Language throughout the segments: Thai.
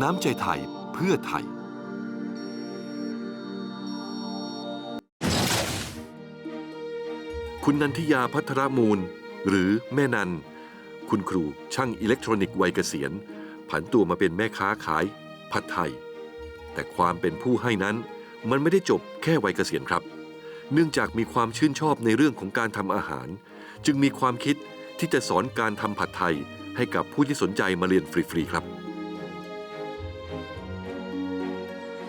น้ำใจไทยเพื่อไทย คุณนันทิยาพัทรมูล หรือแม่นัน คุณครูช่างอิเล็กทรอนิกส์วัยเกษียณ ผันตัวมาเป็นแม่ค้าขายผัดไทย แต่ความเป็นผู้ให้นั้นมันไม่ได้จบแค่วัยเกษียณครับ เนื่องจากมีความชื่นชอบในเรื่องของการทำอาหาร จึงมีความคิดที่จะสอนการทำผัดไทยให้กับผู้ที่สนใจมาเรียนฟรี ๆ ครับ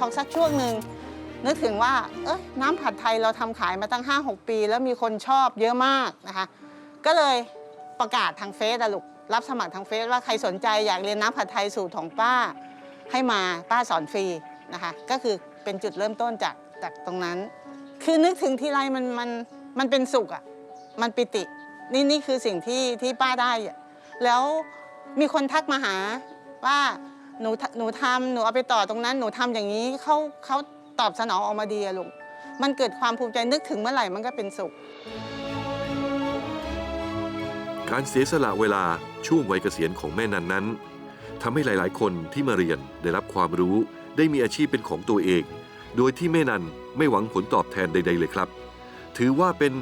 พอสักช่วงหนึ่งนึกถึงว่าเอ้ยน้ำผัดไทยเราทำขายมาตั้ง 5-6 ปี แล้วมีคนชอบเยอะมากนะคะ ก็เลยประกาศทางเฟซอะลูกรับสมัครทางเฟซว่าใครสนใจอยากเรียนน้ำผัดไทยสูตรของป้า ให้มาป้าสอนฟรีนะคะ ก็คือเป็นจุดเริ่มต้นจากจากตรงนั้น คือนึกถึงทีไรมันมันมันเป็นสุขอะมันปิติ นี่นี่คือสิ่งที่ที่ป้าได้อะแล้วมีคนทักมาหาว่า หนูหนูทำหนูเอาไปต่อตรงนั้นหนูทำอย่างนี้เขาเขาตอบสนองออกมาดีอะลูกมันเกิดความภูมิใจนึกถึงเมื่อไหร่มันก็เป็นสุข การเสียสละเวลาช่วงวัยเกษียณของแม่นันนั้นทำให้หลาย ๆ คนที่มาเรียนได้รับความรู้ได้มีอาชีพเป็นของตัวเอง โดยที่แม่นันไม่หวังผลตอบแทนใด ๆ เลยครับ ถือว่าเป็น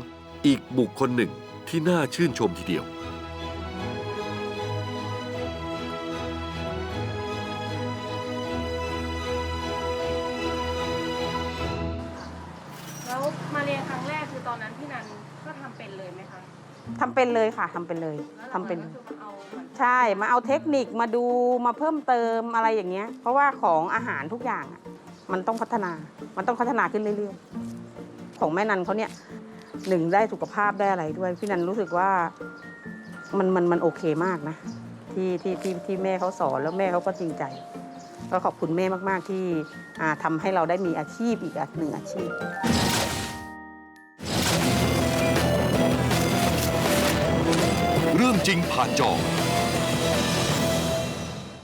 อีกบุคคลหนึ่งที่น่าชื่นชมทีเดียว ครั้งแรกคือตอนนั้นพี่นันก็ทำเป็นเลยไหมคะทำเป็นเลยค่ะทำเป็นเลยแล้วทำเป็นหลังจากนั้นก็คือมาเอาเหมือนใช่มาเอาเทคนิคมาดูมาเพิ่มเติมอะไรอย่างเงี้ย เพราะว่าของอาหารทุกอย่างอะมันต้องพัฒนา มันต้องพัฒนาขึ้นเรื่อยๆ ของแม่นันเขาเนี่ยหนึ่งได้สุขภาพได้อะไรด้วย พี่นันรู้สึกว่ามันมันมันโอเคมากนะที่ที่ที่ที่แม่เขาสอนแล้วแม่เขาก็จริงใจ ก็ขอบคุณแม่มากๆที่อ่าทำให้เราได้มีอาชีพอีกหนึ่งอาชีพ รื่องจริงผ่านจอ